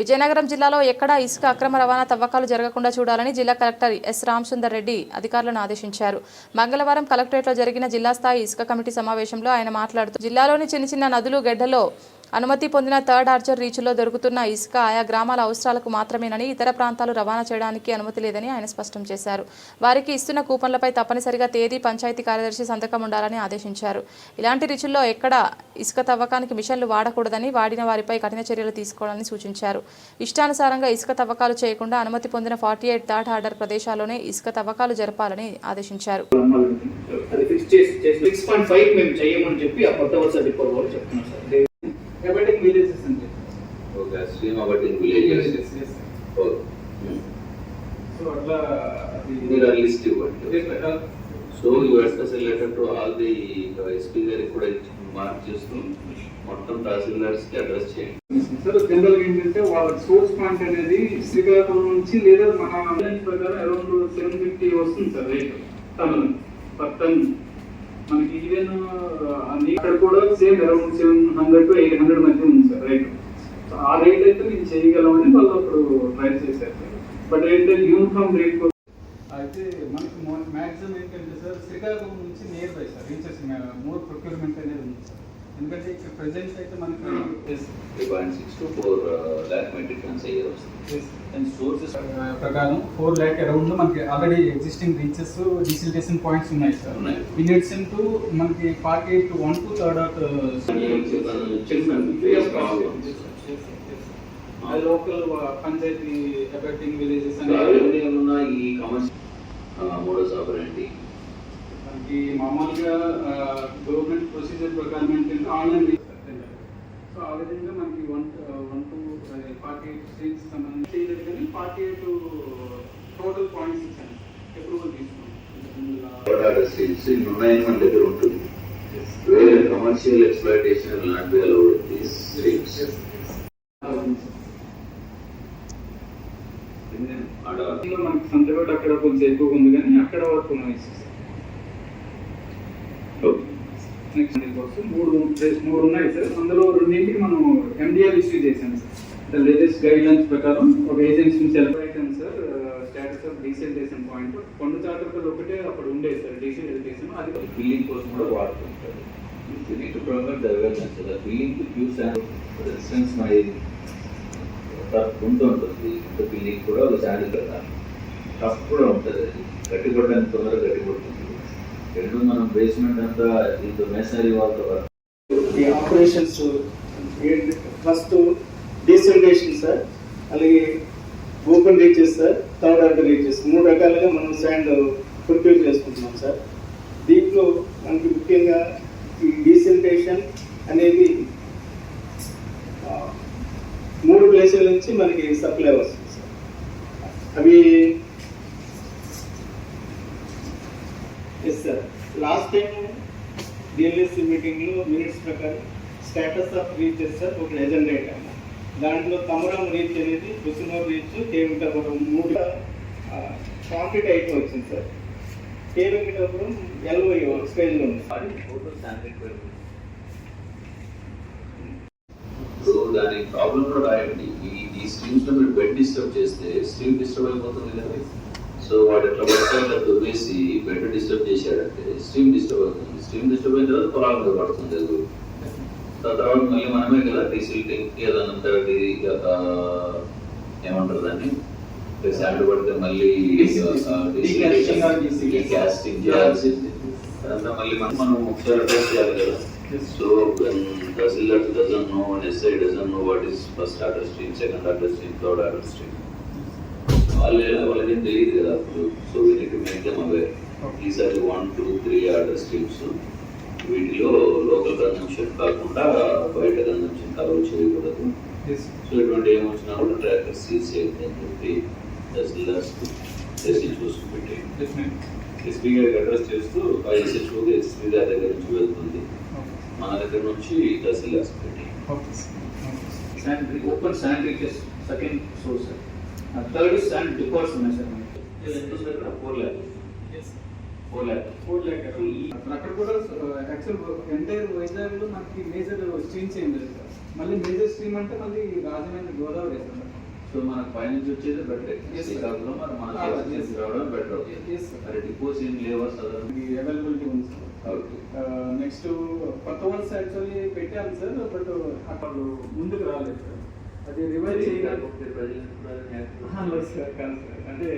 విజయనగరం జిల్లాలో ఎక్కడా ఇసుక అక్రమ రవాణా తవ్వకాలు జరగకుండా చూడాలని జిల్లా కలెక్టర్ ఎస్ రామసుందర్ రెడ్డి అధికారులను ఆదేశించారు. మంగళవారం కలెక్టరేట్లో జరిగిన జిల్లా స్థాయి ఇసుక కమిటీ సమావేశంలో ఆయన మాట్లాడుతూ జిల్లాలోని చిన్న చిన్న నదులు గెడ్డలో అనుమతి పొందిన థర్డ్ ఆర్చర్ రీచ్లో దొరుకుతున్న ఇసుక ఆయా గ్రామాల అవసరాలకు మాత్రమేనని ఇతర ప్రాంతాలు రవాణా చేయడానికి అనుమతి లేదని ఆయన స్పష్టం చేశారు. వారికి ఇస్తున్న కూపన్లపై తప్పనిసరిగా తేదీ పంచాయతీ కార్యదర్శి సంతకం ఉండాలని ఆదేశించారు. ఇలాంటి రీచుల్లో ఎక్కడ ఇసుక తవ్వకానికి మిషన్లు వాడకూడదని వాడిన వారిపై కఠిన చర్యలు తీసుకోవాలని సూచించారు. ఇష్టానుసారంగా ఇసుక తవ్వకాలు చేయకుండా అనుమతి పొందిన ఫార్టీ ఎయిట్ థర్డ్ ఆర్డర్ ప్రదేశాల్లోనే ఇసుక తవ్వకాలు జరపాలని ఆదేశించారు. అది ఫిక్స్ చేసి పాయింట్ ఫైవ్ మేము చెప్పి ఆ కొత్త వాళ్ళు చెప్తున్నాం సార్. ఎబెటింగ్ విలేజెస్ చెప్పి ఒక స్ట్రీమ్ అబౌటింగ్ విలేజెస్ సో అట్లా మీరు ఆ లిస్ట్ ఇవ్వండి. So you especial letter to all the SP గారికి కూడా మార్క్ చేస్తూ మొత్తం తహసీల్దార్స్కి అడ్రస్ చేయండి. సార్ జనరల్గా ఏంటంటే వాళ్ళ సోర్స్ పాయింట్ అనేది శ్రీకాకుళం నుంచి లేదా మన ఆన్లైన్ ప్రకారం అరౌండ్ సెవెన్ ఫిఫ్టీ వస్తుంది sir rate ton per ton మనకి ఈవెన్ అక్కడ కూడా same around seven hundred to eight hundred మధ్య ఉంది సార్ రేట్ ఆ రేట్ అయితే మేము చేయగలమని వాళ్ళు అప్పుడు ట్రై చేశారు. సార్ బట్ ఏంటంటే యూనిఫామ్ రేట్ అయితే మనకి మ్యాక్సిమం ఏంటంటే సార్ శ్రీకాకుళం నుంచి near by sir reaches more procurement అనేది ఉంది సార్ ఎందుకంటే ఇక్కడ ప్రెజెంట్ అయితే మనకి three point six to four వస్తుంది. అండ్ సోర్సెస్ ప్రకారం ఫోర్ ల్యాక్ అరౌండ్ మనకి already existing reaches desiltation points ఉన్నాయి సార్. ఇన్ అడిషన్ టు మనకి forty eight one to third of local panchayat abutting villages అవన్నీ ఉన్న ఈ కమర్షియల్ మోడల్స్ ఆపరేంటి మనకి మామూలుగా గవర్నమెంట్ ప్రొసీజర్ ప్రకారం ఏంటంటే ఆన్లైన్ సో ఆ విధంగా మనకి one one to forty eight streets సంబంధించి చేయలేదు కానీ ఫార్టీ ఎయిట్ టోటల్ పాయింట్స్ ఇచ్చాను అప్రూవల్ ఉన్నాయని మన దగ్గర ఉంటుంది? వేరే commercial exploitation not be allowed these streams మనకి సంతకోట అక్కడ కొంచెం ఎక్కువ ఉంది కానీ అక్కడ వరకు ఉన్నాయి నెక్స్ట్ కోసం మూడు ప్లేస్- మూడు ఉన్నాయి సార్. అందులో రెండింటికి మనం ఎండిఆర్ ఇష్యూ చేశాం సార్. లేటెస్ట్ గైడ్ లైన్స్ ప్రకారం ఒక ఏజెన్సీ నుంచి వెళ్ళిపోయాం sir status of desiltation point Konda Chatarpalli ఒకటే అప్పుడు ఉండేది సార్ డీసెంటేషన్ అది బిల్లింగ్ కోసం కూడా వాడుతుంటారు you need to provide the awareness the billing to cues and for instance my ఉంటూ ఉంటుంది ఇంత బిల్లింగ్ కూడా ఒక శాండిల్ కదా. టఫ్ కూడా ఉంటుంది. అది గట్టి కొట్టడానికి తొందరగా గట్టి కొడుతుంది రెండు మనం బేస్మెంట్ అంతా దీంతో మేసనరీ వాళ్ళతో ఈ ఆపరేషన్స్ ఫస్ట్ డీసెంటేషన్ సార్ అలాగే open reaches sir third order reaches మూడు రకాలుగా మనం శాండ్ ప్రొక్యూర్ చేసుకుంటున్నాం సార్ దీంట్లో మనకి ముఖ్యంగా ఈ డీసెంటేషన్ అనేది మూడు ప్లేసుల నుంచి మనకి సప్లై వస్తుంది సార్ అవి yes sir last time DLSC మీటింగ్లో మినిట్స్ ప్రకారం స్టేటస్ ఆఫ్ రీచెస్ సార్ ఒక ఎజెండా దాంట్లో తమరం రీచ్ అనేది కుసుమూరు రీచ్ కేవికపురం మూడు. కాంక్రీట్ అయిపోయి వచ్చింది సార్. కేవికపురం ఎల్ఓ స్టేజ్లో ఉంది సార్ సో దాని ప్రాబ్లం కూడా రాయండి. ఈ ఈ స్ట్రీమ్స్లో మీరు బెడ్ డిస్టర్బ్ చేస్తే స్ట్రీమ్ డిస్టర్బ్ అయిపోతుంది కదా. సో వాడు ఎట్లా పడితే అట్లా దువ్వేసి బెడ్ డిస్టర్బ్ చేశాడంటే స్ట్రీమ్ డిస్టర్బ్ అవుతుంది. స్ట్రీమ్ డిస్టర్బ్ అయిన తర్వాత పొలాల పడుతుంది. తర్వాత మళ్ళీ మనమే కదా డీసిల్టింగ్ ఏదన్నంత ఏమంటారు దాన్ని? శాండ్ పడితే మళ్ళీ. క్యాస్టింగ్ చేయాల్సింది అదంతా మళ్ళీ మనం మనం ఒకసారి అడ్రస్ చేయాలి కదా. So tahsildar doesn't know and SI doesn't know what is first order stream second order stream third order stream వాళ్ళు వాళ్ళకేం తెలియదు కదా అప్పుడు. So we need make them aware ఈసారి one two three order streams వీటిలో local consumption కాకుండా బయట consumption కలవ చేయకూడదు. సో ఇటువంటి ఏమొచ్చినా కూడా ట్రాకర్ సీజ్ చేయొద్దు అని చెప్పి తహసీల్దార్స్ చేసి చూసుకుపెట్టి ఎస్పీ గారికి అడ్రస్ చేస్తూ ఆ ఎస్హెచ్ఓకి ఎస్పీ గారి దగ్గర నుంచి వెళ్తుంది. మన దగ్గర నుంచి తహసీల్దార్స్ పెట్టి okay sanitary open sanitary second source third sand departs ఉన్నాయి సార్ ఫోర్ ల్యాక్ అక్కడ కూడా యాక్చువల్ ఎంటైర్ వైజాగ్లో మనకి మేజర్ స్ట్రీమ్స్ ఏం లేదు. మళ్ళీ మేజర్ స్ట్రీమ్ అంటే మళ్ళీ రాజమండ్రి గోదావరి సార్ సో మనకు పైనుంచి వచ్చేది బెటర్. శ్రీకాకుళం మరి మన Ah. రావడం బెటర్. మరి డిపోస్ ఏం లేవా అవైలబిలిటీ ఉంది సార్ నెక్స్ట్ కొత్త వన్స్ యాక్చువల్లీ పెట్టాను సార్ బట్ అక్కడ ముందుకు రాలేదు సార్ అది రివైజ్ చేయాలి సార్ అంటే